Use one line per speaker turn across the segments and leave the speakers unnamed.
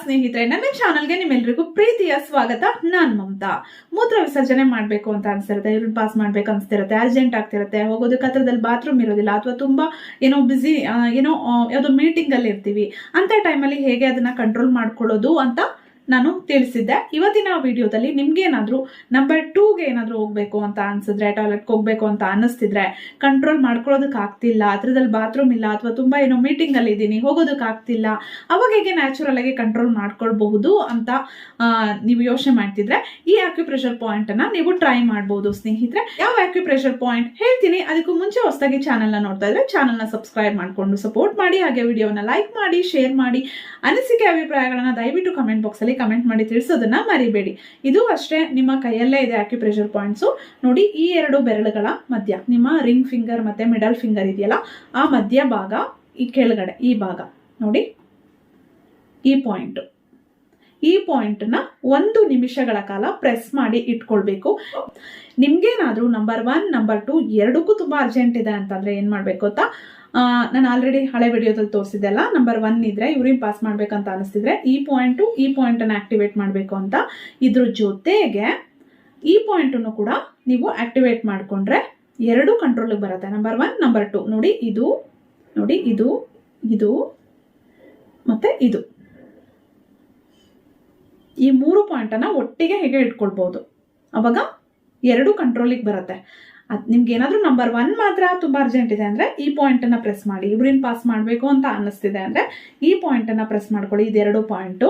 ಸ್ನೇಹಿತರೆ, ನನ್ನ ಚಾನಲ್ಗೆ ನಿಮ್ಮೆಲ್ರಿಗೂ ಪ್ರೀತಿಯ ಸ್ವಾಗತ. ನಾನ್ ಮಮತಾ. ಮೂತ್ರ ವಿಸರ್ಜನೆ ಮಾಡ್ಬೇಕು ಅಂತ ಅನ್ಸಿರುತ್ತೆ ಯೂರಿನ್ ಪಾಸ್ ಮಾಡ್ಬೇಕು ಅನ್ಸ್ತಿರುತ್ತೆ ಅರ್ಜೆಂಟ್ ಆಗ್ತಿರುತ್ತೆ ಹೋಗೋದಕ್ಕೆ ಹತ್ರದಲ್ಲಿ ಬಾತ್ರೂಮ್ ಇರೋದಿಲ್ಲ ಅಥವಾ ತುಂಬಾ ಏನೋ ಬಿಸಿ ಏನೋ ಯಾವುದೋ ಮೀಟಿಂಗ್ ಅಲ್ಲಿ ಇರ್ತೀವಿ ಅಂತ ಟೈಮಲ್ಲಿ ಹೇಗೆ ಅದನ್ನ ಕಂಟ್ರೋಲ್ ಮಾಡ್ಕೊಳ್ಳೋದು ಅಂತ ನಾನು ತಿಳಿಸಿದ್ದೆ. ಇವತ್ತಿನ ವಿಡಿಯೋದಲ್ಲಿ ನಿಮ್ಗೇನಾದ್ರೂ ನಂಬರ್ ಟೂಗೆ ಏನಾದರೂ ಹೋಗ್ಬೇಕು ಅಂತ ಅನ್ಸಿದ್ರೆ ಟಾಯ್ಲೆಟ್ಗೆ ಹೋಗ್ಬೇಕು ಅಂತ ಅನ್ನಿಸ್ತಿದ್ರೆ ಕಂಟ್ರೋಲ್ ಮಾಡ್ಕೊಳ್ಳೋದಕ್ಕೆ ಆಗ್ತಿಲ್ಲ. ಹತ್ರದಲ್ಲಿ ಬಾತ್ರೂಮ್ ಇಲ್ಲ ಅಥವಾ ತುಂಬಾ ಏನೋ ಮೀಟಿಂಗ್ ಅಲ್ಲಿ ಇದ್ದೀನಿ, ಹೋಗೋದಕ್ಕೆ ಆಗ್ತಿಲ್ಲ. ಅವಾಗ ಹೇಗೆ ನ್ಯಾಚುರಲ್ ಆಗಿ ಕಂಟ್ರೋಲ್ ಮಾಡ್ಕೊಳ್ಬಹುದು ಅಂತ ನೀವು ಯೋಚನೆ ಮಾಡ್ತಿದ್ರೆ ಈ ಆಕ್ಯುಪ್ರೆಷರ್ ಪಾಯಿಂಟ್ ಅನ್ನ ನೀವು ಟ್ರೈ ಮಾಡಬಹುದು ಸ್ನೇಹಿತರೆ. ಯಾವ ಆಕ್ಯುಪ್ರೆಷರ್ ಪಾಯಿಂಟ್ ಹೇಳ್ತೀನಿ. ಅದಕ್ಕೂ ಮುಂಚೆ ಹೊಸದಾಗಿ ಚಾನಲ್ನ ನೋಡ್ತಾ ಇದ್ರೆ ಚಾನಲ್ನ ಸಬ್ಸ್ಕ್ರೈಬ್ ಮಾಡಿಕೊಂಡು ಸಪೋರ್ಟ್ ಮಾಡಿ, ಹಾಗೆ ವಿಡಿಯೋನ ಲೈಕ್ ಮಾಡಿ ಶೇರ್ ಮಾಡಿ. ಅನಿಸಿಕೆ ಅಭಿಪ್ರಾಯಗಳನ್ನ ದಯವಿಟ್ಟು ಕಮೆಂಟ್ ಬಾಕ್ಸ್ ಅಲ್ಲಿ ಕಮೆಂಟ್ ಮಾಡಿ ತಿಳಿಸೋದನ್ನ ಮರಿಬೇಡಿ. ಇದು ಅಷ್ಟೇ ನಿಮ್ಮ ಕೈಯಲ್ಲೇ ಇದೆ ಆಕ್ಯುಪ್ರೆಷರ್ ಪಾಯಿಂಟ್ಸ್ ನೋಡಿ ಈ ಎರಡು ಬೆರಳುಗಳ ಮಧ್ಯ, ನಿಮ್ಮ ರಿಂಗ್ ಫಿಂಗರ್ ಮತ್ತೆ ಮಿಡಲ್ ಫಿಂಗರ್ ಇದೆಯಲ್ಲ, ಆ ಮಧ್ಯ ಭಾಗ ಈ ಕೆಳಗಡೆ, ಈ ಭಾಗ. ನೋಡಿ, ಈ ಪಾಯಿಂಟ್ ಈ ಪಾಯಿಂಟ್ನ ಒಂದು ನಿಮಿಷಗಳ ಕಾಲ ಪ್ರೆಸ್ ಮಾಡಿ ಇಟ್ಕೊಳ್ಬೇಕು. ನಿಮ್ಗೇನಾದರೂ ನಂಬರ್ ಒನ್ ನಂಬರ್ ಟು ಎರಡಕ್ಕೂ ತುಂಬಾ ಅರ್ಜೆಂಟ್ ಇದೆ ಅಂತಂದ್ರೆ ಏನು ಮಾಡಬೇಕು ಗೊತ್ತಾ? ನಾನು ಆಲ್ರೆಡಿ ಹಳೆ ವಿಡಿಯೋದಲ್ಲಿ ತೋರಿಸಿದೆ ಅಲ್ಲ ನಂಬರ್ ಒನ್ ಇದ್ರೆ ಇವ್ರಿಗೆ ಪಾಸ್ ಮಾಡ್ಬೇಕಂತ ಅನಿಸ್ತಿದ್ರೆ ಈ ಪಾಯಿಂಟು ಈ ಪಾಯಿಂಟ್ ಅನ್ನ ಆಕ್ಟಿವೇಟ್ ಮಾಡಬೇಕು ಅಂತ. ಇದ್ರ ಜೊತೆಗೆ ಈ ಪಾಯಿಂಟ್ ಅನ್ನು ಕೂಡ ನೀವು ಆಕ್ಟಿವೇಟ್ ಮಾಡ್ಕೊಂಡ್ರೆ ಎರಡು ಕಂಟ್ರೋಲಿಗೆ ಬರುತ್ತೆ. ನಂಬರ್ ಒನ್ ನಂಬರ್ ಟು ನೋಡಿ, ಇದು ನೋಡಿ, ಇದು ಇದು, ಮತ್ತೆ ಇದು. ಈ ಮೂರು ಪಾಯಿಂಟ್ ಅನ್ನ ಒಟ್ಟಿಗೆ ಹೇಗೆ ಇಟ್ಕೊಳ್ಬೋದು? ಅವಾಗ ಎರಡು ಕಂಟ್ರೋಲಿಗೆ ಬರುತ್ತೆ. ಅದು ನಿಮ್ಗೆ ಏನಾದರೂ ನಂಬರ್ ಒನ್ ಮಾತ್ರ ತುಂಬಾ ಅರ್ಜೆಂಟ್ ಇದೆ ಅಂದ್ರೆ ಈ ಪಾಯಿಂಟ್ ಅನ್ನ ಪ್ರೆಸ್ ಮಾಡಿ. ಯೂರಿನ್ ಪಾಸ್ ಮಾಡಬೇಕು ಅಂತ ಅನ್ನಿಸ್ತಿದೆ ಅಂದ್ರೆ ಈ ಪಾಯಿಂಟ್ ಅನ್ನ ಪ್ರೆಸ್ ಮಾಡ್ಕೊಳ್ಳಿ. ಇದೆರಡು ಪಾಯಿಂಟು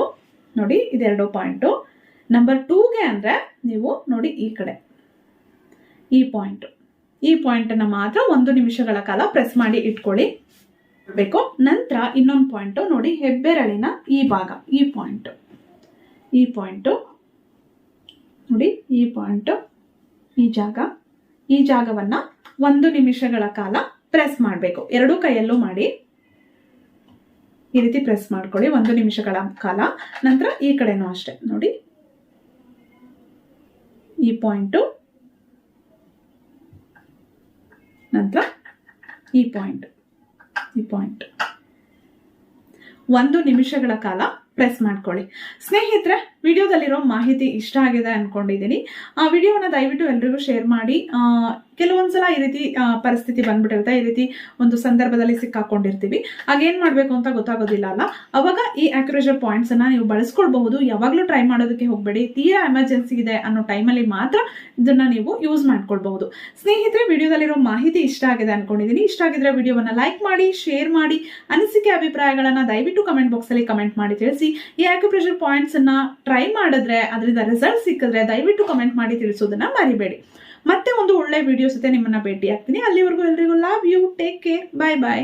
ನೋಡಿ, ಇದೆರಡು ಪಾಯಿಂಟು ನಂಬರ್ ಟೂಗೆ ಅಂದ್ರೆ ನೀವು ನೋಡಿ ಈ ಕಡೆ. ಈ ಪಾಯಿಂಟ್ ಈ ಪಾಯಿಂಟ್ ಅನ್ನ ಮಾತ್ರ ಒಂದು ನಿಮಿಷಗಳ ಕಾಲ ಪ್ರೆಸ್ ಮಾಡಿ ಇಟ್ಕೊಳ್ಳಿ. ಬೇಕು. ನಂತರ ಇನ್ನೊಂದು ಪಾಯಿಂಟ್ ನೋಡಿ, ಹೆಬ್ಬೆರಳಿನ ಈ ಭಾಗ, ಈ ಪಾಯಿಂಟ್ ಈ ಪಾಯಿಂಟು, ನೋಡಿ, ಈ ಪಾಯಿಂಟು, ಈ ಜಾಗ, ಈ ಜಾಗವನ್ನ ಒಂದು ನಿಮಿಷಗಳ ಕಾಲ ಪ್ರೆಸ್ ಮಾಡಬೇಕು. ಎರಡೂ ಕೈಯಲ್ಲೂ ಮಾಡಿ, ಈ ರೀತಿ ಪ್ರೆಸ್ ಮಾಡ್ಕೊಳ್ಳಿ, ಒಂದು ನಿಮಿಷಗಳ ಕಾಲ. ನಂತರ ಈ ಕಡೆನೂ ಅಷ್ಟೇ, ನೋಡಿ. ಈ ಪಾಯಿಂಟು, ನಂತರ ಈ ಪಾಯಿಂಟ್ ಈ ಪಾಯಿಂಟ್. ಒಂದು ನಿಮಿಷಗಳ ಕಾಲ ಪ್ರೆಸ್ ಮಾಡ್ಕೊಳ್ಳಿ. ಸ್ನೇಹಿತರೆ, ವಿಡಿಯೋದಲ್ಲಿರೋ ಮಾಹಿತಿ ಇಷ್ಟ ಆಗಿದೆ ಅನ್ಕೊಂಡಿದ್ದೀನಿ. ಆ ವಿಡಿಯೋನ ದಯವಿಟ್ಟು ಎಲ್ರಿಗೂ ಶೇರ್ ಮಾಡಿ. ಕೆಲವೊಂದ್ಸಲ ಈ ರೀತಿ ಪರಿಸ್ಥಿತಿ ಬಂದ್ಬಿಟ್ಟಿರುತ್ತೆ. ಈ ರೀತಿ ಒಂದು ಸಂದರ್ಭದಲ್ಲಿ ಸಿಕ್ಕಾಕೊಂಡಿರ್ತೀವಿ. ಆಗ ಮಾಡಬೇಕು ಅಂತ ಗೊತ್ತಾಗೋದಿಲ್ಲ ಅಲ್ಲ? ಅವಾಗ ಈ ಆಕ್ಯುರೇಜರ್ ಪಾಯಿಂಟ್ಸ್ ಅನ್ನ ನೀವು ಬಳಸ್ಕೊಳ್ಬಹುದು. ಯಾವಾಗ್ಲೂ ಟ್ರೈ ಮಾಡೋದಕ್ಕೆ ಹೋಗಬೇಡಿ. ತೀರಾ ಎಮರ್ಜೆನ್ಸಿ ಇದೆ ಅನ್ನೋ ಟೈಮಲ್ಲಿ ಮಾತ್ರ ಇದನ್ನ ನೀವು ಯೂಸ್ ಮಾಡ್ಕೊಳ್ಬಹುದು. ಸ್ನೇಹಿತರೆ, ವಿಡಿಯೋದಲ್ಲಿರೋ ಮಾಹಿತಿ ಇಷ್ಟ ಆಗಿದೆ ಅನ್ಕೊಂಡಿದ್ದೀನಿ. ಇಷ್ಟ ಆಗಿದ್ರೆ ವಿಡಿಯೋವನ್ನ ಲೈಕ್ ಮಾಡಿ ಶೇರ್ ಮಾಡಿ. ಅನಿಸಿಕೆ ಅಭಿಪ್ರಾಯಗಳನ್ನ ದಯವಿಟ್ಟು ಕಮೆಂಟ್ ಬಾಕ್ಸ್ ಅಲ್ಲಿ ಕಮೆಂಟ್ ಮಾಡಿ ತಿಳಿಸಿ. ಈ ಆಕ್ಯುಪ್ರೆಷರ್ ಪಾಯಿಂಟ್ಸ್ ಅನ್ನ ಟ್ರೈ ಮಾಡಿದ್ರೆ, ಅದರಿಂದ ರಿಸಲ್ಟ್ ಸಿಕ್ಕಿದ್ರೆ ದಯವಿಟ್ಟು ಕಮೆಂಟ್ ಮಾಡಿ ತಿಳಿಸೋದನ್ನ ಮರಿಬೇಡಿ. ಮತ್ತೆ ಒಂದು ಒಳ್ಳೆ ವಿಡಿಯೋ ಜೊತೆ ನಿಮ್ಮನ್ನ ಭೇಟಿ ಆಗ್ತೀನಿ ಅಲ್ಲಿವರೆಗೂ ಎಲ್ರಿಗೂ love you take care bye bye